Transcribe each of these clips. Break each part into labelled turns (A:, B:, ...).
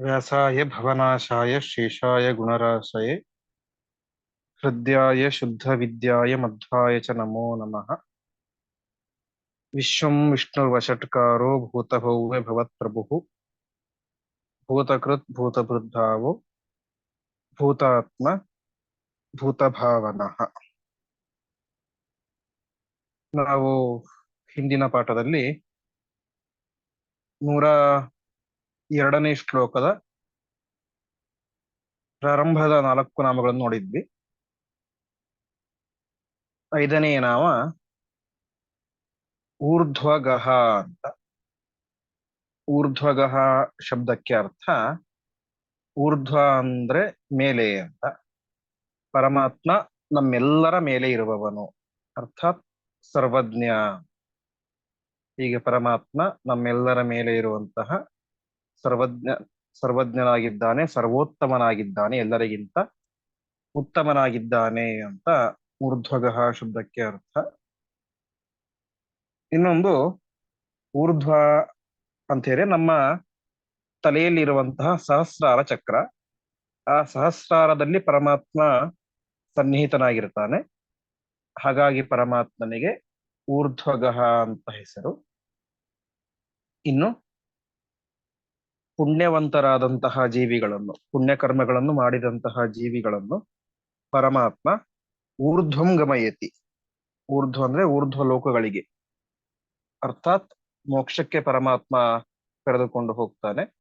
A: व्यासाय भवनाशाय शेषाय गुणराशये हृद्याय शुद्धविद्याय मध्वाय च नमो नमः विश्वं विष्णुर्वषट्कारो भूतभव्य भवत्प्रभुः भूतकृत् भूतभृद्भावो भूतात्म ಭೂತಭಾವನಃ ನಾವು ಹಿಂದಿನ ಪಾಠದಲ್ಲಿ ನೂರ ಎರಡನೇ ಶ್ಲೋಕದ ಪ್ರಾರಂಭದ ನಾಲ್ಕು ನಾಮಗಳನ್ನು ನೋಡಿದ್ವಿ. ಐದನೇ ನಾಮ ಊರ್ಧ್ವಗಹ ಅಂತ. ಊರ್ಧ್ವಗಹ ಶಬ್ದಕ್ಕೆ ಅರ್ಥ ಊರ್ಧ್ವ ಅಂದ್ರೆ ಮೇಲೆ ಅಂತ. ಪರಮಾತ್ಮ ನಮ್ಮೆಲ್ಲರ ಮೇಲೆ ಇರುವವನು. ಅರ್ಥಾತ್ ಸರ್ವಜ್ಞ. ಹೀಗೆ ಪರಮಾತ್ಮ ನಮ್ಮೆಲ್ಲರ ಮೇಲೆ ಇರುವಂತಹ ಸರ್ವಜ್ಞ, ಸರ್ವಜ್ಞನಾಗಿದ್ದಾನೆ, ಸರ್ವೋತ್ತಮನಾಗಿದ್ದಾನೆ, ಎಲ್ಲರಿಗಿಂತ ಉತ್ತಮನಾಗಿದ್ದಾನೆ ಅಂತ ಊರ್ಧ್ವಗಹ ಶಬ್ದಕ್ಕೆ ಅರ್ಥ. ಇನ್ನೊಂದು ಊರ್ಧ್ವ ಅಂತ ಹೇಳಿ ನಮ್ಮ ತಲೆಯಲ್ಲಿರುವಂತಹ ಸಹಸ್ರಾರ ಚಕ್ರ. ಆ ಸಹಸ್ರಾರದಲ್ಲಿ ಪರಮಾತ್ಮ ಸನ್ನಿಹಿತನಾಗಿರ್ತಾನೆ. ಹಾಗಾಗಿ ಪರಮಾತ್ಮನಿಗೆ ಊರ್ಧ್ವಗಹ ಅಂತ ಹೆಸರು. ಇನ್ನು ಪುಣ್ಯವಂತರಾದಂತಹ ಜೀವಿಗಳನ್ನು, ಪುಣ್ಯಕರ್ಮಗಳನ್ನು ಮಾಡಿದಂತಹ ಜೀವಿಗಳನ್ನು ಪರಮಾತ್ಮ ಊರ್ಧ್ವಂ ಗಮಯತಿ ಊರ್ಧ್ವ ಅಂದ್ರೆ ಊರ್ಧ್ವ ಲೋಕಗಳಿಗೆ. ಅರ್ಥಾತ್ ಮೋಕ್ಷಕ್ಕೆ ಪರಮಾತ್ಮ ಕರೆದುಕೊಂಡು ಹೋಗ್ತಾನೆ.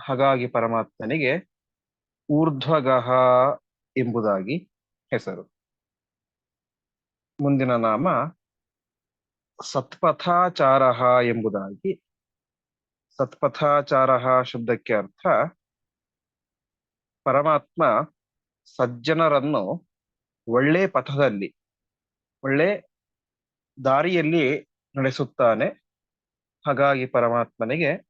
A: ಹಾಗಾಗಿ ಪರಮಾತ್ಮನಿಗೆ ಊರ್ಧ್ವಗಹ ಎಂಬುದಾಗಿ ಹೆಸರು. ಮುಂದಿನ ನಾಮ ಸತ್ಪಥಾಚಾರ ಎಂಬುದಾಗಿ ಸತ್ಪಥಾಚಾರ ಶಬ್ದಕ್ಕೆ ಅರ್ಥ. ಪರಮಾತ್ಮ ಸಜ್ಜನರನ್ನು ಒಳ್ಳೆ ಪಥದಲ್ಲಿ, ಒಳ್ಳೆ ದಾರಿಯಲ್ಲಿ ನಡೆಸುತ್ತಾನೆ. ಹಾಗಾಗಿ ಪರಮಾತ್ಮನಿಗೆ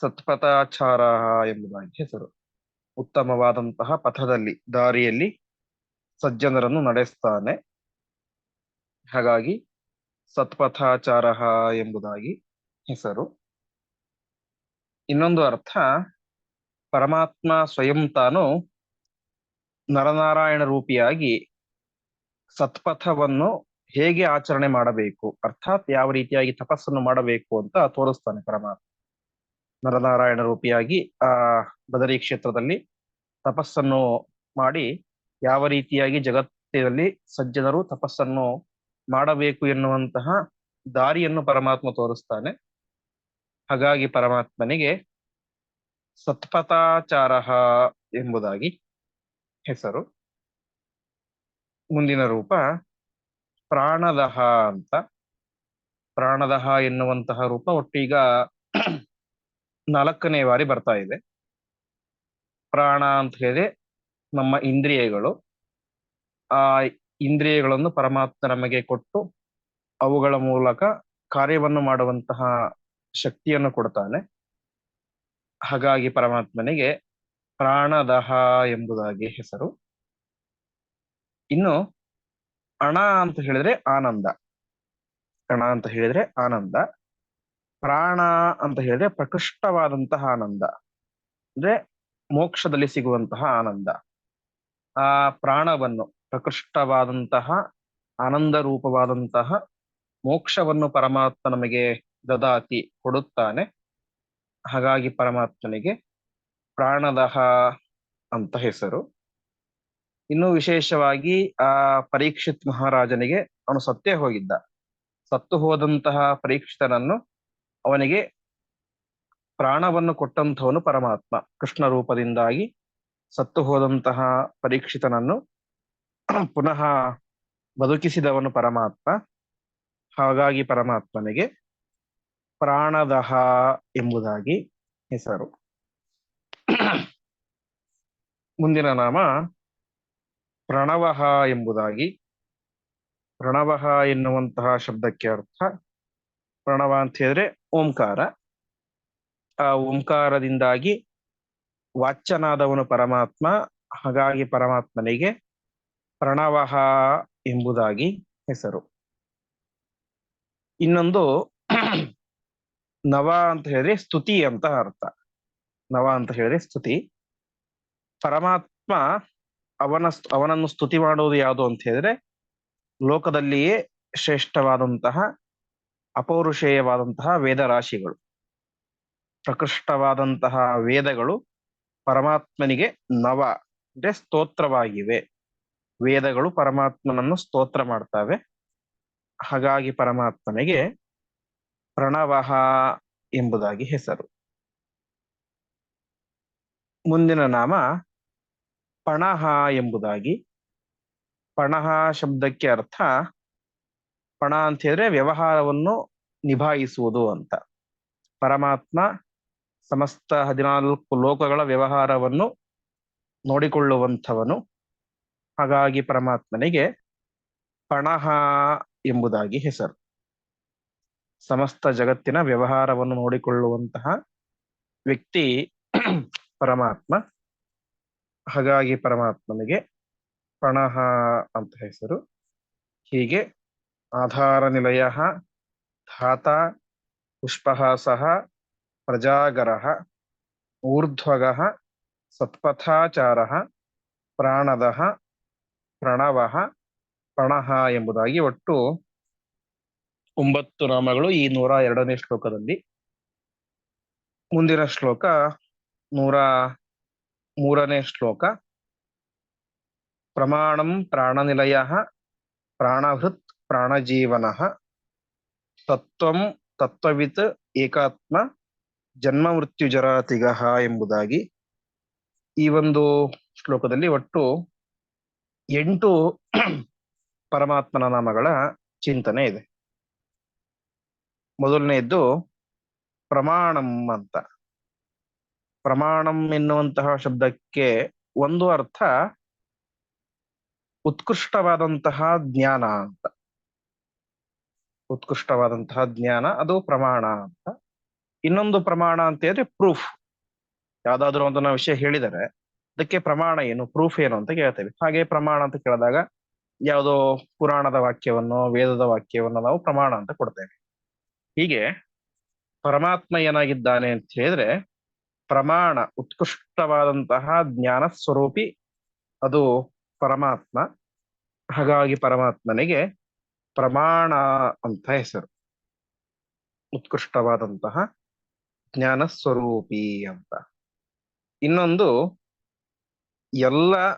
A: ಸತ್ಪಥಾಚಾರ ಎಂಬುದಾಗಿ ಹೆಸರು. ಉತ್ತಮವಾದಂತಹ ಪಥದಲ್ಲಿ, ದಾರಿಯಲ್ಲಿ ಸಜ್ಜನರನ್ನು ನಡೆಸ್ತಾನೆ. ಹಾಗಾಗಿ ಸತ್ಪಥಾಚಾರ ಎಂಬುದಾಗಿ ಹೆಸರು. ಇನ್ನೊಂದು ಅರ್ಥ, ಪರಮಾತ್ಮ ಸ್ವಯಂ ತಾನು ನರನಾರಾಯಣ ರೂಪಿಯಾಗಿ ಸತ್ಪಥವನ್ನು ಹೇಗೆ ಆಚರಣೆ ಮಾಡಬೇಕು, ಅರ್ಥಾತ್ ಯಾವ ರೀತಿಯಾಗಿ ತಪಸ್ಸನ್ನು ಮಾಡಬೇಕು ಅಂತ ತೋರಿಸ್ತಾನೆ ಪರಮಾತ್ಮ. ನರನಾರಾಯಣ ರೂಪಿಯಾಗಿ ಆ ಬದರಿ ಕ್ಷೇತ್ರದಲ್ಲಿ ತಪಸ್ಸನ್ನು ಮಾಡಿ ಯಾವ ರೀತಿಯಾಗಿ ಜಗತ್ತಿನಲ್ಲಿ ಸಜ್ಜನರು ತಪಸ್ಸನ್ನು ಮಾಡಬೇಕು ಎನ್ನುವಂತಹ ದಾರಿಯನ್ನು ಪರಮಾತ್ಮ ತೋರಿಸ್ತಾನೆ. ಹಾಗಾಗಿ ಪರಮಾತ್ಮನಿಗೆ ಸತ್ಪಥಾಚಾರ ಎಂಬುದಾಗಿ ಹೆಸರು. ಮುಂದಿನ ರೂಪ ಪ್ರಾಣದಹ ಅಂತ. ಪ್ರಾಣದಹ ಎನ್ನುವಂತಹ ರೂಪ ಒಟ್ಟೀಗ ನಾಲ್ಕನೇ ಬಾರಿ ಬರ್ತಾ ಇದೆ. ಪ್ರಾಣ ಅಂತ ಹೇಳಿದ್ರೆ ನಮ್ಮ ಇಂದ್ರಿಯಗಳು. ಆ ಇಂದ್ರಿಯಗಳನ್ನು ಪರಮಾತ್ಮ ನಮಗೆ ಕೊಟ್ಟು ಅವುಗಳ ಮೂಲಕ ಕಾರ್ಯವನ್ನು ಮಾಡುವಂತಹ ಶಕ್ತಿಯನ್ನು ಕೊಡ್ತಾನೆ. ಹಾಗಾಗಿ ಪರಮಾತ್ಮನಿಗೆ ಪ್ರಾಣದಹ ಎಂಬುದಾಗಿ ಹೆಸರು. ಇನ್ನು ಅಣ ಅಂತ ಹೇಳಿದ್ರೆ ಆನಂದ. ಅಣ ಅಂತ ಹೇಳಿದ್ರೆ ಆನಂದ. ಪ್ರಾಣ ಅಂತ ಹೇಳಿದ್ರೆ ಪ್ರಕೃಷ್ಟವಾದಂತಹ ಆನಂದ. ಅಂದ್ರೆ ಮೋಕ್ಷದಲ್ಲಿ ಸಿಗುವಂತಹ ಆನಂದ. ಆ ಪ್ರಾಣವನ್ನು ಪ್ರಕೃಷ್ಟವಾದಂತಹ, ಆನಂದ ರೂಪವಾದಂತಹ ಮೋಕ್ಷವನ್ನು ಪರಮಾತ್ಮ ನಮಗೆ ದದಾತಿ ಕೊಡುತ್ತಾನೆ. ಹಾಗಾಗಿ ಪರಮಾತ್ಮನಿಗೆ ಪ್ರಾಣದಹ ಅಂತ ಹೆಸರು. ಇನ್ನು ವಿಶೇಷವಾಗಿ ಆ ಪರೀಕ್ಷಿತ್ ಮಹಾರಾಜನಿಗೆ ಅವನು ಸತ್ತೇ ಹೋಗಿದ್ದ. ಸತ್ತು ಹೋದಂತಹ ಪರೀಕ್ಷಿತನನ್ನು ಅವನಿಗೆ ಪ್ರಾಣವನ್ನು ಕೊಟ್ಟಂಥವನು ಪರಮಾತ್ಮ. ಕೃಷ್ಣ ರೂಪದಿಂದಾಗಿ ಸತ್ತು ಹೋದಂತಹ ಪರೀಕ್ಷಿತನನ್ನು ಪುನಃ ಬದುಕಿಸಿದವನು ಪರಮಾತ್ಮ. ಹಾಗಾಗಿ ಪರಮಾತ್ಮನಿಗೆ ಪ್ರಾಣದಹ ಎಂಬುದಾಗಿ ಹೆಸರು. ಮುಂದಿನ ನಾಮ ಪ್ರಣವಹ ಎಂಬುದಾಗಿ. ಪ್ರಣವಹ ಎನ್ನುವಂತಹ ಶಬ್ದಕ್ಕೆ ಅರ್ಥ ಪ್ರಣವ ಅಂತ ಹೇಳಿದ್ರೆ ಓಂಕಾರ. ಆ ಓಂಕಾರದಿಂದಾಗಿ ವಾಚ್ಯನಾದವನು ಪರಮಾತ್ಮ, ಹಾಗಾಗಿ ಪರಮಾತ್ಮನಿಗೆ ಪ್ರಣವಹ ಎಂಬುದಾಗಿ ಹೆಸರು. ಇನ್ನೊಂದು ನವ ಅಂತ ಹೇಳಿದ್ರೆ ಸ್ತುತಿ ಅಂತ ಅರ್ಥ. ನವ ಅಂತ ಹೇಳಿದ್ರೆ ಸ್ತುತಿ. ಪರಮಾತ್ಮ ಅವನ ಅವನನ್ನು ಸ್ತುತಿ ಮಾಡುವುದು ಯಾವುದು ಅಂತ ಹೇಳಿದ್ರೆ ಲೋಕದಲ್ಲಿಯೇ ಶ್ರೇಷ್ಠವಾದಂತಹ, ಅಪೌರುಷೇಯವಾದಂತಹ ವೇದ ರಾಶಿಗಳು ಪ್ರಕೃಷ್ಟವಾದಂತಹ ವೇದಗಳು ಪರಮಾತ್ಮನಿಗೆ ನವ ಅಂದ್ರೆ ಸ್ತೋತ್ರವಾಗಿವೆ. ವೇದಗಳು ಪರಮಾತ್ಮನನ್ನು ಸ್ತೋತ್ರ ಮಾಡ್ತವೆ. ಹಾಗಾಗಿ ಪರಮಾತ್ಮನಿಗೆ ಪ್ರಣವಃ ಎಂಬುದಾಗಿ ಹೆಸರು. ಮುಂದಿನ ನಾಮ ಪಣಹ ಎಂಬುದಾಗಿ. ಪಣಹ ಶಬ್ದಕ್ಕೆ ಅರ್ಥ ಪಣ ಅಂತ ಹೇಳಿದ್ರೆ ವ್ಯವಹಾರವನ್ನು ನಿಭಾಯಿಸುವುದು ಅಂತ. ಪರಮಾತ್ಮ ಸಮಸ್ತ ಹದಿನಾಲ್ಕು ಲೋಕಗಳ ವ್ಯವಹಾರವನ್ನು ನೋಡಿಕೊಳ್ಳುವಂಥವನು. ಹಾಗಾಗಿ ಪರಮಾತ್ಮನಿಗೆ ಪಣಹ ಎಂಬುದಾಗಿ ಹೆಸರು. ಸಮಸ್ತ ಜಗತ್ತಿನ ವ್ಯವಹಾರವನ್ನು ನೋಡಿಕೊಳ್ಳುವಂತಹ ವ್ಯಕ್ತಿ ಪರಮಾತ್ಮ. ಹಾಗಾಗಿ ಪರಮಾತ್ಮನಿಗೆ ಪಣಹ ಅಂತ ಹೆಸರು. ಹೀಗೆ ಆಧಾರ ನಿಲಯ, ಧಾತ ಪುಷ್ಪಹಾಸಃ ಪ್ರಜಾಗರಃ ಊರ್ಧ್ವಗಃ ಸತ್ಪಥಾಚಾರಃ ಪ್ರಾಣದಃ ಪ್ರಣವಃ ಪಣಃ ಎಂಬುದಾಗಿ ಒಟ್ಟು ಒಂಬತ್ತು ನಾಮಗಳು ಈ ನೂರ ಎರಡನೇ ಶ್ಲೋಕದಲ್ಲಿ. ಮುಂದಿನ ಶ್ಲೋಕ ನೂರ ಮೂರನೇ ಶ್ಲೋಕ. ಪ್ರಮಾಣಂ ಪ್ರಾಣನಿಲಯ ಪ್ರಾಣಹೃತ್ ಪ್ರಾಣಜೀವನಃ ತತ್ವಂ ತತ್ವವಿತ್ ಏಕಾತ್ಮ ಜನ್ಮ ಮೃತ್ಯು ಜರಾತಿಗಃ ಎಂಬುದಾಗಿ. ಈ ಒಂದು ಶ್ಲೋಕದಲ್ಲಿ ಒಟ್ಟು ಎಂಟು ಪರಮಾತ್ಮನ ನಾಮಗಳ ಚಿಂತನೆ ಇದೆ. ಮೊದಲನೆಯದ್ದು ಪ್ರಮಾಣಂ ಅಂತ. ಪ್ರಮಾಣಂ ಎನ್ನುವಂತಹ ಶಬ್ದಕ್ಕೆ ಒಂದು ಅರ್ಥ ಉತ್ಕೃಷ್ಟವಾದಂತಹ ಜ್ಞಾನ ಅಂತ. ಉತ್ಕೃಷ್ಟವಾದಂತಹ ಜ್ಞಾನ, ಅದು ಪ್ರಮಾಣ ಅಂತ. ಇನ್ನೊಂದು ಪ್ರಮಾಣ ಅಂತ ಹೇಳಿದ್ರೆ ಪ್ರೂಫ್ ಯಾವ್ದಾದ್ರು ಒಂದು ನಾವು ವಿಷಯ ಹೇಳಿದರೆ ಅದಕ್ಕೆ ಪ್ರಮಾಣ ಏನು ಪ್ರೂಫ್ ಏನು ಅಂತ ಕೇಳ್ತೇವೆ. ಹಾಗೆ ಪ್ರಮಾಣ ಅಂತ ಕೇಳಿದಾಗ ಯಾವುದೋ ಪುರಾಣದ ವಾಕ್ಯವನ್ನು, ವೇದದ ವಾಕ್ಯವನ್ನು ನಾವು ಪ್ರಮಾಣ ಅಂತ ಕೊಡ್ತೇವೆ. ಹೀಗೆ ಪರಮಾತ್ಮ ಏನಾಗಿದ್ದಾನೆ ಅಂತ ಹೇಳಿದ್ರೆ ಪ್ರಮಾಣ ಉತ್ಕೃಷ್ಟವಾದಂತಹ ಜ್ಞಾನ ಸ್ವರೂಪಿ ಅದು ಪರಮಾತ್ಮ. ಹಾಗಾಗಿ ಪರಮಾತ್ಮನಿಗೆ ಪ್ರಮಾಣ ಅಂತ ಹೆಸರು. ಉತ್ಕೃಷ್ಟವಾದಂತಹ ಜ್ಞಾನ ಸ್ವರೂಪಿ ಅಂತ. ಇನ್ನೊಂದು ಎಲ್ಲ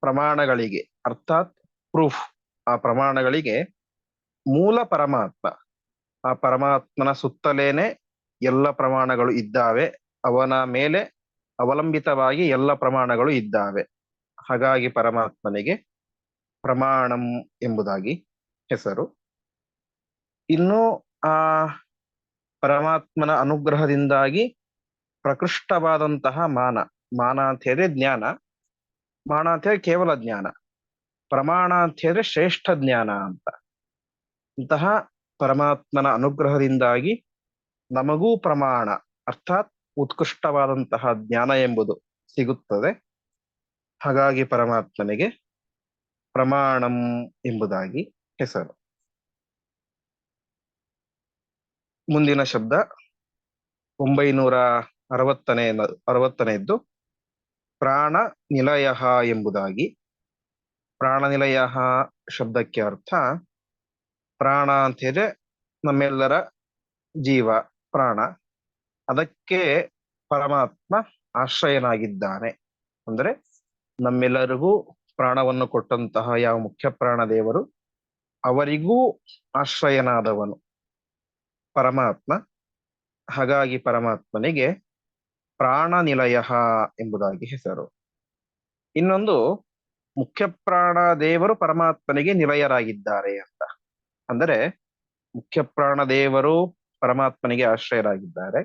A: ಪ್ರಮಾಣಗಳಿಗೆ, ಅರ್ಥಾತ್ ಪ್ರೂಫ್ ಆ ಪ್ರಮಾಣಗಳಿಗೆ ಮೂಲ ಪರಮಾತ್ಮ. ಆ ಪರಮಾತ್ಮನ ಸುತ್ತಲೇನೆ ಎಲ್ಲ ಪ್ರಮಾಣಗಳು ಇದ್ದಾವೆ. ಅವನ ಮೇಲೆ ಅವಲಂಬಿತವಾಗಿ ಎಲ್ಲ ಪ್ರಮಾಣಗಳು ಇದ್ದಾವೆ. ಹಾಗಾಗಿ ಪರಮಾತ್ಮನಿಗೆ ಪ್ರಮಾಣಂ ಎಂಬುದಾಗಿ ಹೆಸರು. ಇನ್ನು ಆ ಪರಮಾತ್ಮನ ಅನುಗ್ರಹದಿಂದಾಗಿ ಪ್ರಕೃಷ್ಟವಾದಂತಹ ಮಾನ. ಮಾನ ಅಂತ ಹೇಳಿದ್ರೆ ಜ್ಞಾನ. ಮಾನ ಅಂತ ಹೇಳಿದ್ರೆ ಕೇವಲ ಜ್ಞಾನ. ಪ್ರಮಾಣ ಅಂತ ಹೇಳಿದ್ರೆ ಶ್ರೇಷ್ಠ ಜ್ಞಾನ ಅಂತ. ಇಂತಹ ಪರಮಾತ್ಮನ ಅನುಗ್ರಹದಿಂದಾಗಿ ನಮಗೂ ಪ್ರಮಾಣ, ಅರ್ಥಾತ್ ಉತ್ಕೃಷ್ಟವಾದಂತಹ ಜ್ಞಾನ ಎಂಬುದು ಸಿಗುತ್ತದೆ. ಹಾಗಾಗಿ ಪರಮಾತ್ಮನಿಗೆ ಪ್ರಮಾಣಂ ಎಂಬುದಾಗಿ ಹೆಸರು. ಮುಂದಿನ ಶಬ್ದ ಒಂಬೈನೂರ ಅರವತ್ತನೇ ಅರವತ್ತನೆಯದ್ದು ಪ್ರಾಣ ನಿಲಯ ಎಂಬುದಾಗಿ. ಪ್ರಾಣ ನಿಲಯ ಶಬ್ದಕ್ಕೆ ಅರ್ಥ ಪ್ರಾಣ ಅಂತ ಹೇಳಿದ್ರೆ ನಮ್ಮೆಲ್ಲರ ಜೀವ, ಪ್ರಾಣ. ಅದಕ್ಕೆ ಪರಮಾತ್ಮ ಆಶ್ರಯನಾಗಿದ್ದಾನೆ. ಅಂದ್ರೆ ನಮ್ಮೆಲ್ಲರಿಗೂ ಪ್ರಾಣವನ್ನು ಕೊಟ್ಟಂತಹ ಯಾವ ಮುಖ್ಯ ಪ್ರಾಣ ದೇವರು ಅವರಿಗೂ ಆಶ್ರಯನಾದವನು. ಪರಮಾತ್ಮ. ಹಾಗಾಗಿ ಪರಮಾತ್ಮನಿಗೆ ಪ್ರಾಣ ನಿಲಯ ಎಂಬುದಾಗಿ ಹೆಸರು. ಇನ್ನೊಂದು ಮುಖ್ಯ ಪ್ರಾಣ ದೇವರು ಪರಮಾತ್ಮನಿಗೆ ನಿಲಯರಾಗಿದ್ದಾರೆ ಅಂತ. ಅಂದರೆ ಮುಖ್ಯ ಪ್ರಾಣದೇವರು ಪರಮಾತ್ಮನಿಗೆ ಆಶ್ರಯರಾಗಿದ್ದಾರೆ.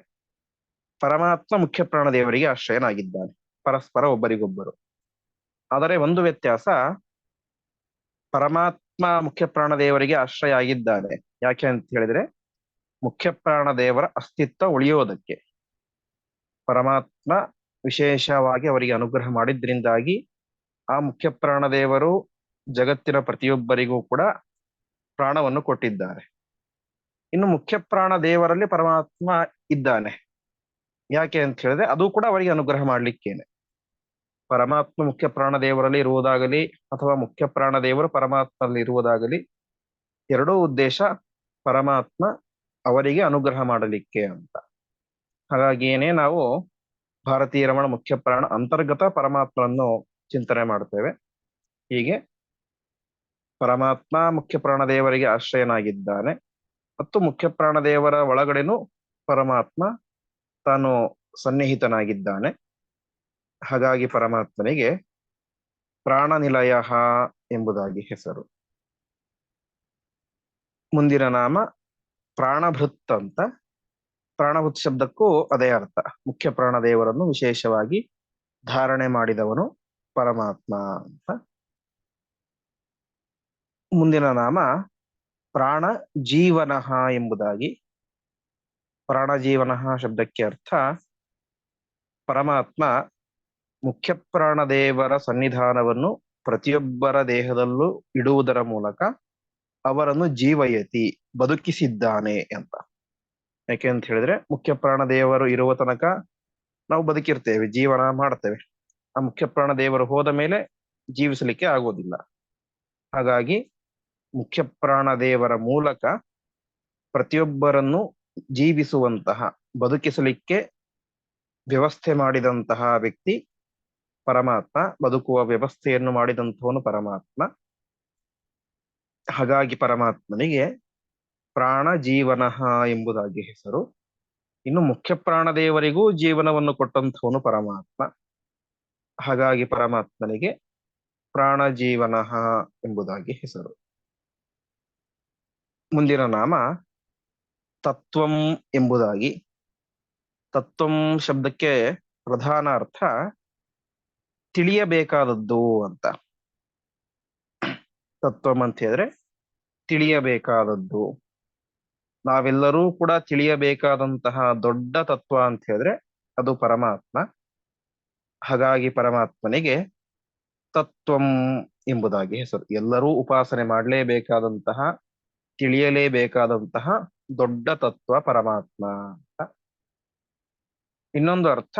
A: ಪರಮಾತ್ಮ ಮುಖ್ಯ ಪ್ರಾಣದೇವರಿಗೆ ಆಶ್ರಯನಾಗಿದ್ದಾನೆ. ಪರಸ್ಪರ ಒಬ್ಬರಿಗೊಬ್ಬರು. ಆದರೆ ಒಂದು ವ್ಯತ್ಯಾಸ, ಪರಮಾತ್ಮ ಮುಖ್ಯ ಪ್ರಾಣದೇವರಿಗೆ ಆಶ್ರಯ ಆಗಿದ್ದಾನೆ ಯಾಕೆ ಅಂತ ಹೇಳಿದ್ರೆ ಮುಖ್ಯ ಪ್ರಾಣದೇವರ ಅಸ್ತಿತ್ವ ಉಳಿಯೋದಕ್ಕೆ. ಪರಮಾತ್ಮ ವಿಶೇಷವಾಗಿ ಅವರಿಗೆ ಅನುಗ್ರಹ ಮಾಡಿದ್ರಿಂದಾಗಿ ಆ ಮುಖ್ಯ ಪ್ರಾಣದೇವರು ಜಗತ್ತಿನ ಪ್ರತಿಯೊಬ್ಬರಿಗೂ ಕೂಡ ಪ್ರಾಣವನ್ನು ಕೊಟ್ಟಿದ್ದಾರೆ. ಇನ್ನು ಮುಖ್ಯ ಪ್ರಾಣ ದೇವರಲ್ಲಿ ಪರಮಾತ್ಮ ಇದ್ದಾನೆ. ಯಾಕೆ ಅಂತ ಹೇಳಿದ್ರೆ ಅದು ಕೂಡ ಅವರಿಗೆ ಅನುಗ್ರಹ ಮಾಡ್ಲಿಕ್ಕೇನೆ. ಪರಮಾತ್ಮ ಮುಖ್ಯ ಪ್ರಾಣ ದೇವರಲ್ಲಿ ಇರುವುದಾಗಲಿ ಅಥವಾ ಮುಖ್ಯ ಪ್ರಾಣ ದೇವರು ಪರಮಾತ್ಮನಲ್ಲಿ ಇರುವುದಾಗಲಿ ಎರಡೂ ಉದ್ದೇಶ ಪರಮಾತ್ಮ ಅವರಿಗೆ ಅನುಗ್ರಹ ಮಾಡಲಿಕ್ಕೆ ಅಂತ. ಹಾಗಾಗಿಯೇನೆ ನಾವು ಭಾರತೀಯ ರಮಣ ಮುಖ್ಯ ಪ್ರಾಣ ಅಂತರ್ಗತ ಪರಮಾತ್ಮನನ್ನು ಚಿಂತನೆ ಮಾಡ್ತೇವೆ. ಹೀಗೆ ಪರಮಾತ್ಮ ಮುಖ್ಯ ಪ್ರಾಣದೇವರಿಗೆ ಆಶ್ರಯನಾಗಿದ್ದಾನೆ. ಮತ್ತು ಮುಖ್ಯ ಪ್ರಾಣದೇವರ ಒಳಗಡೆನೂ ಪರಮಾತ್ಮ ತಾನು ಸನ್ನಿಹಿತನಾಗಿದ್ದಾನೆ. ಹಾಗಾಗಿ ಪರಮಾತ್ಮನಿಗೆ ಪ್ರಾಣನಿಲಯ ಎಂಬುದಾಗಿ ಹೆಸರು. ಮುಂದಿನ ನಾಮ ಪ್ರಾಣಭೃತ್ ಅಂತ. ಪ್ರಾಣಭೃತ್ ಶಬ್ದಕ್ಕೂ ಅದೇ ಅರ್ಥ. ಮುಖ್ಯ ಪ್ರಾಣದೇವರನ್ನು ವಿಶೇಷವಾಗಿ ಧಾರಣೆ ಮಾಡಿದವನು ಪರಮಾತ್ಮ ಅಂತ. ಮುಂದಿನ ನಾಮ ಪ್ರಾಣ ಜೀವನಃ ಎಂಬುದಾಗಿ. ಪ್ರಾಣ ಜೀವನಹ ಶಬ್ದಕ್ಕೆ ಅರ್ಥ ಪರಮಾತ್ಮ ಮುಖ್ಯ ಪ್ರಾಣದೇವರ ಸನ್ನಿಧಾನವನ್ನು ಪ್ರತಿಯೊಬ್ಬರ ದೇಹದಲ್ಲೂ ಇಡುವುದರ ಮೂಲಕ ಅವರನ್ನು ಜೀವಯತಿ, ಬದುಕಿಸಿದ್ದಾನೆ ಅಂತ. ಯಾಕೆ ಅಂತ ಹೇಳಿದ್ರೆ ಮುಖ್ಯ ಪ್ರಾಣದೇವರು ಇರುವ ತನಕ ನಾವು ಬದುಕಿರ್ತೇವೆ, ಜೀವನ ಮಾಡ್ತೇವೆ. ಆ ಮುಖ್ಯ ಪ್ರಾಣದೇವರು ಹೋದ ಮೇಲೆ ಜೀವಿಸಲಿಕ್ಕೆ ಆಗೋದಿಲ್ಲ. ಹಾಗಾಗಿ ಮುಖ್ಯ ಪ್ರಾಣದೇವರ ಮೂಲಕ ಪ್ರತಿಯೊಬ್ಬರನ್ನು ಜೀವಿಸುವಂತಹ, ಬದುಕಿಸಲಿಕ್ಕೆ ವ್ಯವಸ್ಥೆ ಮಾಡಿದಂತಹ ವ್ಯಕ್ತಿ ಪರಮಾತ್ಮ, ಬದುಕುವ ವ್ಯವಸ್ಥೆಯನ್ನು ಮಾಡಿದಂಥವನು ಪರಮಾತ್ಮ. ಹಾಗಾಗಿ ಪರಮಾತ್ಮನಿಗೆ ಪ್ರಾಣ ಜೀವನ ಎಂಬುದಾಗಿ ಹೆಸರು. ಇನ್ನು ಮುಖ್ಯ ಪ್ರಾಣದೇವರಿಗೂ ಜೀವನವನ್ನು ಕೊಟ್ಟಂಥವನು ಪರಮಾತ್ಮ. ಹಾಗಾಗಿ ಪರಮಾತ್ಮನಿಗೆ ಪ್ರಾಣ ಜೀವನ ಎಂಬುದಾಗಿ ಹೆಸರು. ಮುಂದಿನ ನಾಮ ತತ್ವಂ ಎಂಬುದಾಗಿ. ತತ್ವಂ ಶಬ್ದಕ್ಕೆ ಪ್ರಧಾನ ಅರ್ಥ ತಿಳಿಯಬೇಕಾದದ್ದು ಅಂತ. ತತ್ವಂ ಅಂತ ಹೇಳಿದ್ರೆ ತಿಳಿಯಬೇಕಾದದ್ದು. ನಾವೆಲ್ಲರೂ ಕೂಡ ತಿಳಿಯಬೇಕಾದಂತಹ ದೊಡ್ಡ ತತ್ವ ಅಂತ ಹೇಳಿದ್ರೆ ಅದು ಪರಮಾತ್ಮ. ಹಾಗಾಗಿ ಪರಮಾತ್ಮನಿಗೆ ತತ್ವಂ ಎಂಬುದಾಗಿ ಹೆಸರು. ಎಲ್ಲರೂ ಉಪಾಸನೆ ಮಾಡಲೇಬೇಕಾದಂತಹ ತಿಳಿಯಲೇಬೇಕಾದಂತಹ ದೊಡ್ಡ ತತ್ವ ಪರಮಾತ್ಮ ಅಂತ. ಇನ್ನೊಂದು ಅರ್ಥ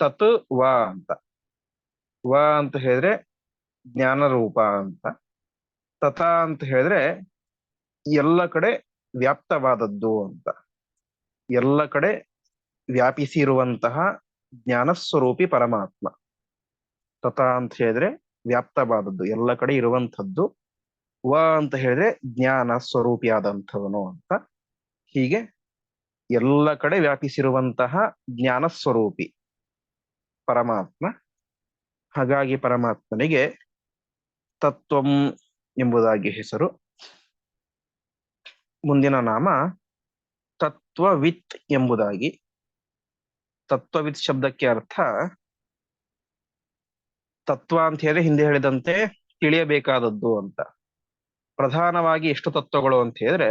A: ತತ್ ವ ಅಂತ. ವ ಅಂತ ಹೇಳಿದ್ರೆ ಜ್ಞಾನರೂಪ ಅಂತ. ತಥ ಅಂತ ಹೇಳಿದ್ರೆ ಎಲ್ಲ ಕಡೆ ವ್ಯಾಪ್ತವಾದದ್ದು ಅಂತ. ಎಲ್ಲ ಕಡೆ ವ್ಯಾಪಿಸಿರುವಂತಹ ಜ್ಞಾನ ಸ್ವರೂಪಿ ಪರಮಾತ್ಮ. ತಥ ಅಂತ ಹೇಳಿದ್ರೆ ವ್ಯಾಪ್ತವಾದದ್ದು, ಎಲ್ಲ ಕಡೆ ಇರುವಂಥದ್ದು ವ ಅಂತ ಹೇಳಿದ್ರೆ ಜ್ಞಾನ ಸ್ವರೂಪಿಯಾದಂಥವನು ಅಂತ. ಹೀಗೆ ಎಲ್ಲ ಕಡೆ ವ್ಯಾಪಿಸಿರುವಂತಹ ಜ್ಞಾನ ಸ್ವರೂಪಿ ಪರಮಾತ್ಮ. ಹಾಗಾಗಿ ಪರಮಾತ್ಮನಿಗೆ ತತ್ವಂ ಎಂಬುದಾಗಿ ಹೆಸರು. ಮುಂದಿನ ನಾಮ ತತ್ವವಿತ್ ಎಂಬುದಾಗಿ. ತತ್ವವಿತ್ ಶಬ್ದಕ್ಕೆ ಅರ್ಥ ತತ್ವ ಅಂತ ಹೇಳಿ ಹಿಂದೆ ಹೇಳಿದಂತೆ ತಿಳಿಯಬೇಕಾದದ್ದು ಅಂತ. ಪ್ರಧಾನವಾಗಿ ಎಷ್ಟು ತತ್ವಗಳು ಅಂತ ಹೇಳಿದ್ರೆ,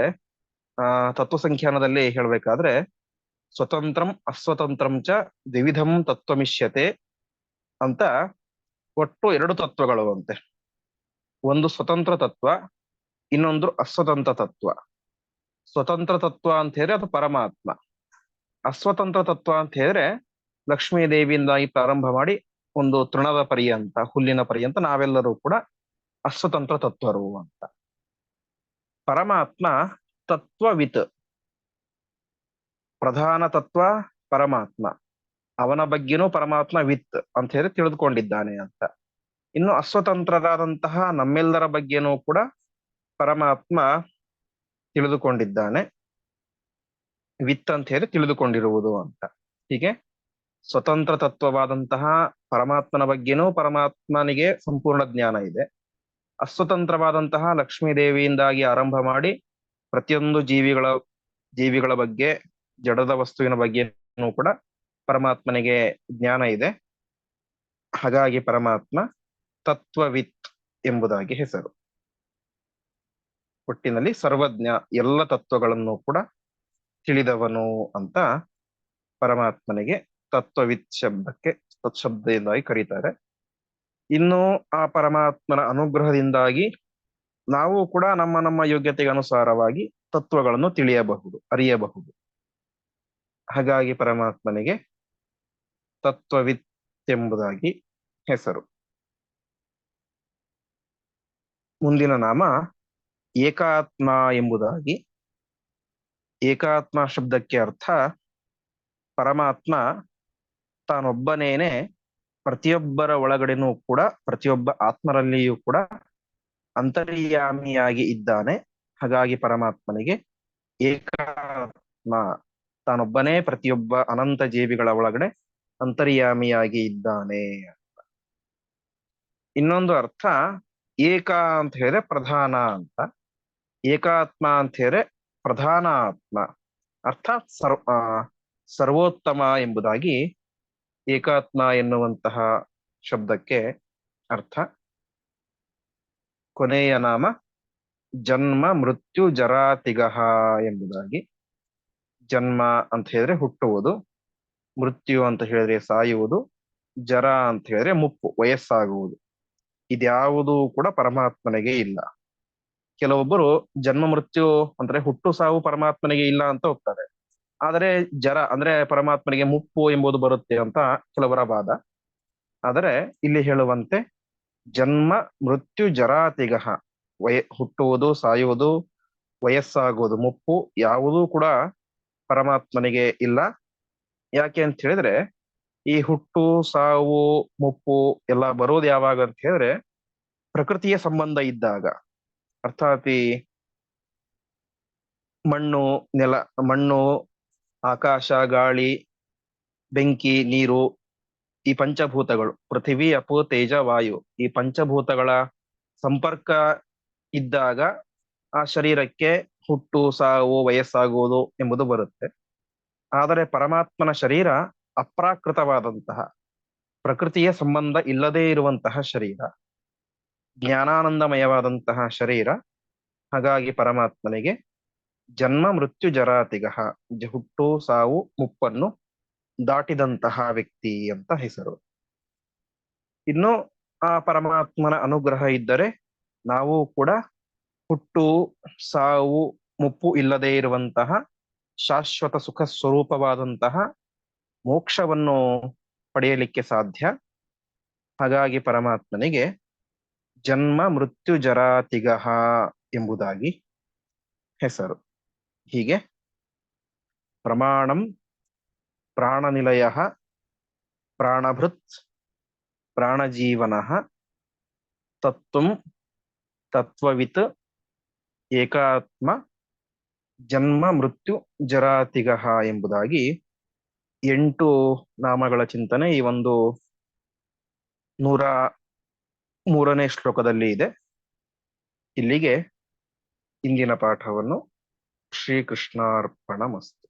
A: ಆ ತತ್ವ ಸಂಖ್ಯಾನದಲ್ಲಿ ಹೇಳ್ಬೇಕಾದ್ರೆ, ಸ್ವತಂತ್ರಂ ಅಸ್ವತಂತ್ರಂ ಚ ದ್ವಿವಿಧಂ ತತ್ವಮಿಷ್ಯತೆ ಅಂತ ಒಟ್ಟು ಎರಡು ತತ್ವಗಳು ಅಂತೆ. ಒಂದು ಸ್ವತಂತ್ರ ತತ್ವ, ಇನ್ನೊಂದು ಅಸ್ವತಂತ್ರ ತತ್ವ. ಸ್ವತಂತ್ರ ತತ್ವ ಅಂತ ಹೇಳಿದ್ರೆ ಅದು ಪರಮಾತ್ಮ. ಅಸ್ವತಂತ್ರ ತತ್ವ ಅಂತ ಹೇಳಿದ್ರೆ ಲಕ್ಷ್ಮೀ ದೇವಿಯಿಂದಾಗಿ ಪ್ರಾರಂಭ ಮಾಡಿ ಒಂದು ತೃಣದ ಪರ್ಯಂತ ಹುಲ್ಲಿನ ಪರ್ಯಂತ ನಾವೆಲ್ಲರೂ ಕೂಡ ಅಸ್ವತಂತ್ರ ತತ್ವರು ಅಂತ. ಪರಮಾತ್ಮ ತತ್ವವಿತ್. ಪ್ರಧಾನ ತತ್ವ ಪರಮಾತ್ಮ. ಅವನ ಬಗ್ಗೆನೂ ಪರಮಾತ್ಮ ವಿತ್ ಅಂತ ಹೇಳಿ ತಿಳಿದುಕೊಂಡಿದ್ದಾನೆ ಅಂತ. ಇನ್ನು ಅಸ್ವತಂತ್ರರಾದಂತಹ ನಮ್ಮೆಲ್ಲರ ಬಗ್ಗೆನೂ ಕೂಡ ಪರಮಾತ್ಮ ತಿಳಿದುಕೊಂಡಿದ್ದಾನೆ. ವಿತ್ ಅಂತ ಹೇಳಿ ತಿಳಿದುಕೊಂಡಿರುವುದು ಅಂತ. ಹೀಗೆ ಸ್ವತಂತ್ರ ತತ್ವವಾದಂತಹ ಪರಮಾತ್ಮನ ಬಗ್ಗೆನೂ ಪರಮಾತ್ಮನಿಗೆ ಸಂಪೂರ್ಣ ಜ್ಞಾನ ಇದೆ. ಅಸ್ವತಂತ್ರವಾದಂತಹ ಲಕ್ಷ್ಮೀ ದೇವಿಯಿಂದಾಗಿ ಆರಂಭ ಮಾಡಿ ಪ್ರತಿಯೊಂದು ಜೀವಿಗಳ ಜೀವಿಗಳ ಬಗ್ಗೆ, ಜಡದ ವಸ್ತುವಿನ ಬಗ್ಗೆನೂ ಕೂಡ ಪರಮಾತ್ಮನಿಗೆ ಜ್ಞಾನ ಇದೆ. ಹಾಗಾಗಿ ಪರಮಾತ್ಮ ತತ್ವವಿತ್ ಎಂಬುದಾಗಿ ಹೆಸರು. ಒಟ್ಟಿನಲ್ಲಿ ಸರ್ವಜ್ಞ ಎಲ್ಲ ತತ್ವಗಳನ್ನು ಕೂಡ ತಿಳಿದವನು ಅಂತ ಪರಮಾತ್ಮನಿಗೆ ತತ್ವವಿತ್ ಶಬ್ದಕ್ಕೆ, ತತ್ಶಬ್ದದಿಂದಾಗಿ ಕರೀತಾರೆ. ಇನ್ನು ಆ ಪರಮಾತ್ಮನ ಅನುಗ್ರಹದಿಂದಾಗಿ ನಾವು ಕೂಡ ನಮ್ಮ ನಮ್ಮ ಯೋಗ್ಯತೆಗೆ ಅನುಸಾರವಾಗಿ ತತ್ವಗಳನ್ನು ತಿಳಿಯಬಹುದು, ಅರಿಯಬಹುದು. ಹಾಗಾಗಿ ಪರಮಾತ್ಮನಿಗೆ ತತ್ವವಿತ್ ಎಂಬುದಾಗಿ ಹೆಸರು. ಮುಂದಿನ ನಾಮ ಏಕಾತ್ಮ ಎಂಬುದಾಗಿ. ಏಕಾತ್ಮ ಶಬ್ದಕ್ಕೆ ಅರ್ಥ ಪರಮಾತ್ಮ ತಾನೊಬ್ಬನೇನೆ ಪ್ರತಿಯೊಬ್ಬರ ಒಳಗಡೆನೂ ಕೂಡ, ಪ್ರತಿಯೊಬ್ಬ ಆತ್ಮರಲ್ಲಿಯೂ ಕೂಡ ಅಂತರ್ಯಾಮಿಯಾಗಿ ಇದ್ದಾನೆ. ಹಾಗಾಗಿ ಪರಮಾತ್ಮನಿಗೆ ಏಕಾತ್ಮ, ತಾನೊಬ್ಬನೇ ಪ್ರತಿಯೊಬ್ಬ ಅನಂತ ಜೀವಿಗಳ ಒಳಗಡೆ ಅಂತರ್ಯಾಮಿಯಾಗಿ ಇದ್ದಾನೆ ಇನ್ನೊಂದು ಅರ್ಥ, ಏಕ ಅಂತ ಹೇಳಿದ್ರೆ ಪ್ರಧಾನ ಅಂತ. ಏಕಾತ್ಮ ಅಂತ ಹೇಳಿದ್ರೆ ಪ್ರಧಾನ ಆತ್ಮ ಅರ್ಥಾತ್ ಸರ್ವ ಸರ್ವೋತ್ತಮ ಎಂಬುದಾಗಿ ಏಕಾತ್ಮ ಎನ್ನುವಂತಹ ಶಬ್ದಕ್ಕೆ ಅರ್ಥ. ಕೊನೆಯ ನಾಮ ಜನ್ಮ ಮೃತ್ಯು ಜರಾತಿಗಹ ಎಂಬುದಾಗಿ. ಜನ್ಮ ಅಂತ ಹೇಳಿದ್ರೆ ಹುಟ್ಟುವುದು, ಮೃತ್ಯು ಅಂತ ಹೇಳಿದ್ರೆ ಸಾಯುವುದು, ಜರ ಅಂತ ಹೇಳಿದ್ರೆ ಮುಪ್ಪು, ವಯಸ್ಸಾಗುವುದು. ಇದ್ಯಾವುದೂ ಕೂಡ ಪರಮಾತ್ಮನಿಗೆ ಇಲ್ಲ. ಕೆಲವೊಬ್ಬರು ಜನ್ಮ ಮೃತ್ಯು ಅಂದ್ರೆ ಹುಟ್ಟು ಸಾವು ಪರಮಾತ್ಮನಿಗೆ ಇಲ್ಲ ಅಂತ ಹೋಗ್ತಾರೆ. ಆದರೆ ಜರ ಅಂದ್ರೆ ಪರಮಾತ್ಮನಿಗೆ ಮುಪ್ಪು ಎಂಬುದು ಬರುತ್ತೆ ಅಂತ ಕೆಲವರ ವಾದ. ಆದರೆ ಇಲ್ಲಿ ಹೇಳುವಂತೆ ಜನ್ಮ ಮೃತ್ಯು ಜರಾತಿಗಹ ವಯ ಹುಟ್ಟುವುದು, ಸಾಯುವುದು, ವಯಸ್ಸಾಗುವುದು. ಮುಪ್ಪು ಯಾವುದೂ ಕೂಡ ಪರಮಾತ್ಮನಿಗೆ ಇಲ್ಲ. ಯಾಕೆ ಅಂತ ಹೇಳಿದ್ರೆ ಈ ಹುಟ್ಟು, ಸಾವು, ಮುಪ್ಪು ಎಲ್ಲ ಬರೋದು ಯಾವಾಗ ಅಂತ ಹೇಳಿದ್ರೆ ಪ್ರಕೃತಿಯ ಸಂಬಂಧ ಇದ್ದಾಗ. ಅರ್ಥಾತ್ ಮಣ್ಣು ನೆಲ, ಮಣ್ಣು ಆಕಾಶ, ಗಾಳಿ, ಬೆಂಕಿ, ನೀರು, ಈ ಪಂಚಭೂತಗಳು. ಪೃಥಿವಿ ಅಪು ತೇಜ, ವಾಯು. ಈ ಪಂಚಭೂತಗಳ ಸಂಪರ್ಕ ಇದ್ದಾಗ ಆ ಶರೀರಕ್ಕೆ ಹುಟ್ಟು, ಸಾವು, ವಯಸ್ಸಾಗುವುದು ಎಂಬುದು ಬರುತ್ತೆ. ಆದರೆ ಪರಮಾತ್ಮನ ಶರೀರ ಅಪ್ರಾಕೃತವಾದಂತಹ, ಪ್ರಕೃತಿಯ ಸಂಬಂಧ ಇಲ್ಲದೇ ಇರುವಂತಹ ಶರೀರ, ಜ್ಞಾನಾನಂದಮಯವಾದಂತಹ ಶರೀರ. ಹಾಗಾಗಿ ಪರಮಾತ್ಮನಿಗೆ ಜನ್ಮ ಮೃತ್ಯು ಜರಾತಿಗ ಹುಟ್ಟು ಸಾವು ಮುಪ್ಪನ್ನು ದಾಟಿದಂತಹ ವ್ಯಕ್ತಿ ಅಂತ ಹೆಸರು. ಇನ್ನು ಆ ಪರಮಾತ್ಮನ ಅನುಗ್ರಹ ಇದ್ದರೆ ನಾವು ಕೂಡ ಹುಟ್ಟು, ಸಾವು, ಮುಪ್ಪು ಇಲ್ಲದೆ ಇರುವಂತಹ ಶಾಶ್ವತ ಸುಖ ಸ್ವರೂಪವಾದಂತಹ ಮೋಕ್ಷವನ್ನು ಪಡೆಯಲಿಕ್ಕೆ ಸಾಧ್ಯ. ಹಾಗಾಗಿ ಪರಮಾತ್ಮನಿಗೆ ಜನ್ಮ ಮೃತ್ಯು ಜರಾತಿಗಹ ಎಂಬುದಾಗಿ ಹೆಸರು. ಹೀಗೆ. ಪ್ರಮಾಣಂ ಪ್ರಾಣನಿಲಯ ಪ್ರಾಣಭೃತ್ ಪ್ರಾಣಜೀವನ ತತ್ವಂ ತತ್ವವಿತ್ ಏಕಾತ್ಮ ಜನ್ಮ ಮೃತ್ಯು ಜರಾತಿಗಹ ಎಂಬುದಾಗಿ ಎಂಟು ನಾಮಗಳ ಚಿಂತನೆ ಈ ಒಂದು ನೂರ ಮೂರನೇ ಶ್ಲೋಕದಲ್ಲಿ ಇದೆ. ಇಲ್ಲಿಗೆ ಇಂದಿನ ಪಾಠವನ್ನು श्रीकृष्णार्पणमस्तु।